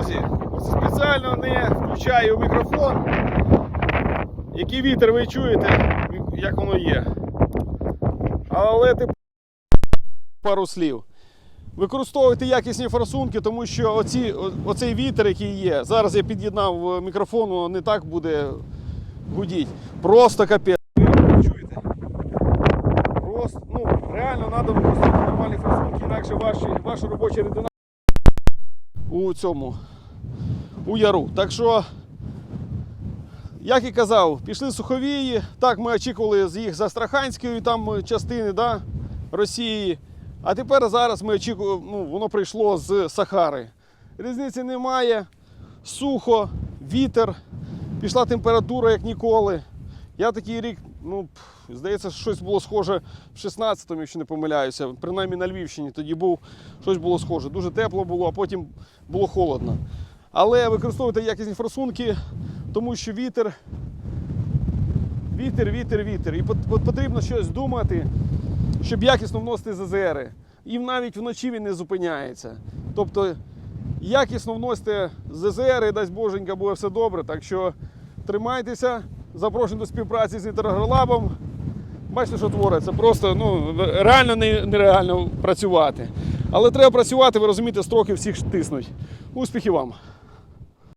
Друзі, спеціально не включаю мікрофон. Який вітер ви чуєте, як воно є. Але ти пару слів. Використовуйте якісні форсунки, тому що оці, оцей вітер, який є, зараз я під'єднав е, мікрофон, воно не так буде гудіть. Просто капець. Чуєте? Просто, ну, реально треба використовувати нормальні форсунки, інакше ваші, ваша робоча рідина у цьому у яру. Так що, як і казав, пішли суховії. Так ми очікували з їх з Астраханської там частини да, Росії. А тепер зараз ми очікуємо, ну, воно прийшло з Сахари. Різниці немає. Сухо, вітер, пішла температура, як ніколи. Я такий рік, ну, здається, щось було схоже в 16-му, якщо не помиляюся. Принаймні на Львівщині тоді був щось було схоже. Дуже тепло було, а потім було холодно. Але використовуйте якісні форсунки, тому що вітер, вітер, вітер, вітер. І потрібно щось думати, щоб якісно вносити ЗЗРи. І навіть вночі він не зупиняється. Тобто якісно вносите ЗЗРи, дасть боженька, буде все добре. Так що тримайтеся, запрошую до співпраці з Інтергролабом. Бачите, що твориться. Просто ну, реально нереально працювати. Але треба працювати, ви розумієте, строки всіх тиснуть. Успіхів вам!